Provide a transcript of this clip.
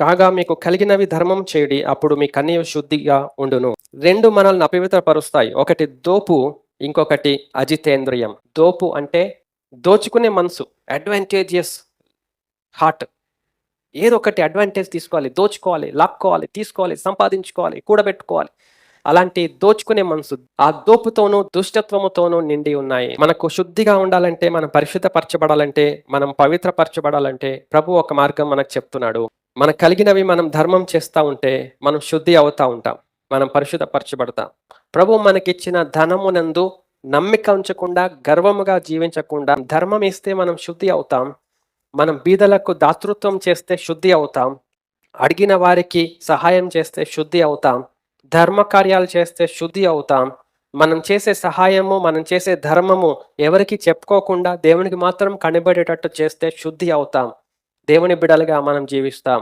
కాగా మీకు కలిగినవి ధర్మం చేయడి అప్పుడు మీ కన్య శుద్ధిగా ఉండును. రెండు మనల్ని అపవిత్రపరుస్తాయి. ఒకటి దోపు ఇంకొకటి అజితేంద్రియం. దోపు అంటే దోచుకునే మనసు అడ్వాంటేజియస్ హార్ట్ ఏదో ఒకటి అడ్వాంటేజ్ తీసుకోవాలి దోచుకోవాలి లాక్కోవాలి తీసుకోవాలి సంపాదించుకోవాలి కూడబెట్టుకోవాలి. అలాంటి దోచుకునే మనసు ఆ దోపుతోనూ దుష్టత్వముతోనూ నిండి ఉన్నాయి. మనకు శుద్ధిగా ఉండాలంటే మనం పరిశుద్ధపరచబడాలంటే మనం పవిత్రపరచబడాలంటే ప్రభు ఒక మార్గం మనకు చెప్తున్నాడు. మనకు కలిగినవి మనం ధర్మం చేస్తూ ఉంటే మనం శుద్ధి అవుతా ఉంటాం మనం పరిశుద్ధపరచబడతాం. ప్రభు మనకిచ్చిన ధనమునందు నమ్మిక ఉంచకుండా గర్వముగా జీవించకుండా ధర్మం ఇస్తే మనం శుద్ధి అవుతాం మనం బీదలకు దాతృత్వం చేస్తే శుద్ధి అవుతాం అడిగిన వారికి సహాయం చేస్తే శుద్ధి అవుతాం ధర్మ కార్యాలు చేస్తే శుద్ధి అవుతాం మనం చేసే సహాయము మనం చేసే ధర్మము ఎవరికి చెప్పుకోకుండా దేవునికి మాత్రం కనబడేటట్టు చేస్తే శుద్ధి అవుతాం. దేవుని బిడ్డలుగా మనం జీవిస్తాం.